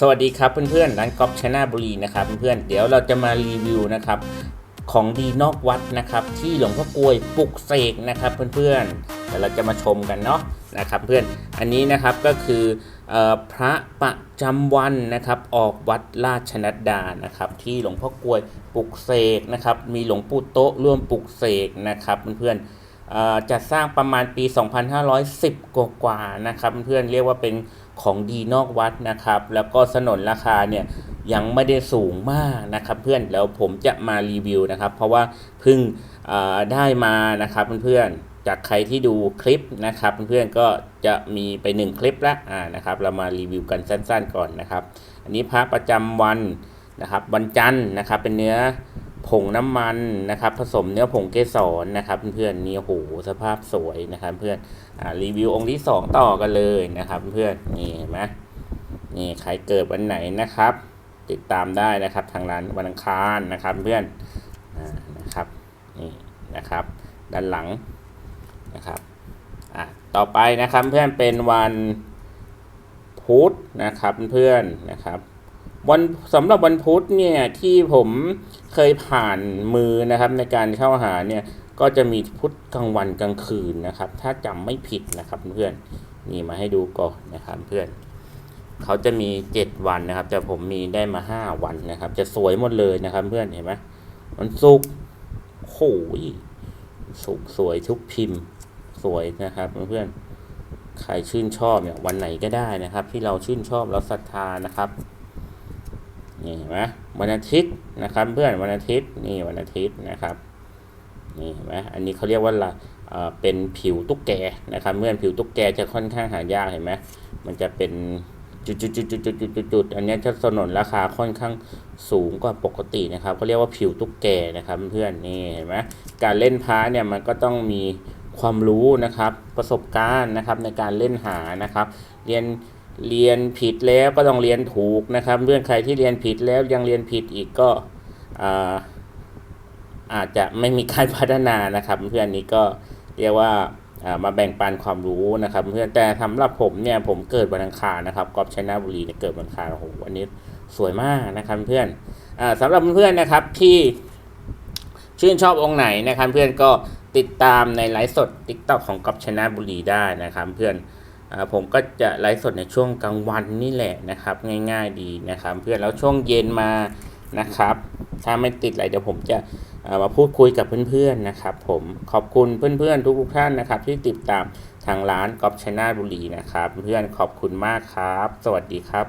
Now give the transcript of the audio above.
สวัสดีครับเพื่อนๆร้านก๊อฟชนะบุรีนะครับเพื่อนๆเดี๋ยวเราจะมารีวิวนะครับของดีนอกวัดนะครับที่หลวงพ่อกลวยปลุกเสกนะครับเพื่อนๆเดี๋ยวเราจะมาชมกันเนาะนะครับเพื่อนอันนี้นะครับก็คืออพระประจำวันนะครับออกวัดราชนัดดานะครับที่หลวงพ่อกลวยปลุกเสกนะครับมีหลวงปู่โต๊ะร่วมปลุกเสกนะครับเพื่อนๆ จัดสร้างประมาณปี 2510 กว่าๆนะครับ เพื่อนเรียกว่าเป็นของดีนอกวัดนะครับ แล้วก็สนนราคาเนี่ยยังไม่ได้สูงมากนะครับ เพื่อนแล้วผมจะมารีวิวนะครับ เพราะว่าเพิ่งได้มานะครับเพื่อนๆจากใครที่ดูคลิปนะครับ เพื่อนๆก็จะมีไปหนึ่งคลิปแล้วอ่านะครับ เรามารีวิวกันสั้น ๆ ก่อนนะครับ อันนี้พระประจำวันนะครับ วันจันทร์นะครับเป็นเนื้อ ผงน้ำมันนะครับ ผสมเนื้อผงเกสรนะครับ เพื่อนๆนี่โอ้โหสภาพสวยนะครับ เพื่อนอ่ารีวิวองค์ที่สองต่อกันเลยนะครับ เพื่อนนี่เห็นไหมนี่ใครเกิดวันไหนนะครับ ติดตามได้นะครับทางร้านวันอังคารนะครับ เพื่อนอ่านะครับนี่นะครับ ด้านหลังนะครับอะต่อไปนะครับเพื่อนเป็นวันพุธนะครับเพื่อนนะครับ วันสำหรับวันพุธเนี่ยที่ผมเคยผ่านมือนะครับในการเข้าหาเนี่ยก็จะมีพุธกลางวันกลางคืนนะครับ ถ้าจำไม่ผิดนะครับเพื่อนนี่มาให้ดูก่อนนะครับเพื่อนเขาจะมี 7 วันนะครับ แต่ผมมีได้มา 5 วันนะครับ จะสวยหมดเลยนะครับ เพื่อนเห็นไหมมันสุกโอ้ยสุกสวยทุกพิมพ์สวยนะครับ เพื่อนใครชื่นชอบเนี่ยวันไหนก็ได้นะครับ ที่เราชื่นชอบเราศรัทธานะครับ นี่เห็นไหมวันอาทิตย์นะครับเพื่อนวันอาทิตย์นี่วันอาทิตย์นะครับนี่เห็นไหมอันนี้เขาเรียกว่าละเออเป็นผิวตุ๊กแกนะครับเพื่อนผิวตุ๊กแกจะค่อนข้างหายากเห็นไหมมันจะเป็นจุดจุดจุดจุดจุดจุดจุดจุดอันนี้จะสนนราคาค่อนข้างสูงกว่าปกตินะครับเขาเรียกว่าผิวตุ๊กแกนะครับเพื่อนนี่เห็นไหมการเล่นพาเนี่ยมันก็ต้องมีความรู้นะครับประสบการณ์นะครับในการเล่นหานะครับ เรียน เรียนผิดแล้วก็ต้องเรียนถูกนะครับเรื่องใครที่เรียนผิดแล้วยังเรียนผิดอีกก็อาอาจจะไม่มีการพัฒนานะครับ เพื่อนนี้ก็เรียกว่าามาแบ่งปันความรู้นะครับ เพื่อนแต่สำหรับผมเนี่ยผมเกิดวันอังคารนะครับกอบชนะบุรีเนี่ยเกิดวันอังคารโอ้โหวันนี้สวยมากนะครับเพื่อนอ่าสำหรับเพื่อนนะครับที่ชื่นชอบองค์ไหนนะครับ เพื่อนก็ติดตามในไลฟ์สด t ิ k t o k ของกอบชนะบุรีได้นะครับ เพื่อน ผมก็จะไลฟ์สดในช่วงกลางวันนี่แหละนะครับ ง่ายๆดีนะครับ เพื่อนแล้วช่วงเย็นมานะครับ ถ้าไม่ติดอะไรเดี๋ยวผมจะมาพูดคุยกับเพื่อนๆนะครับ ผมขอบคุณเพื่อนๆทุกๆท่านนะครับ ที่ติดตามทางร้านกอล์ฟชนาบุรีนะครับ เพื่อนขอบคุณมากครับ สวัสดีครับ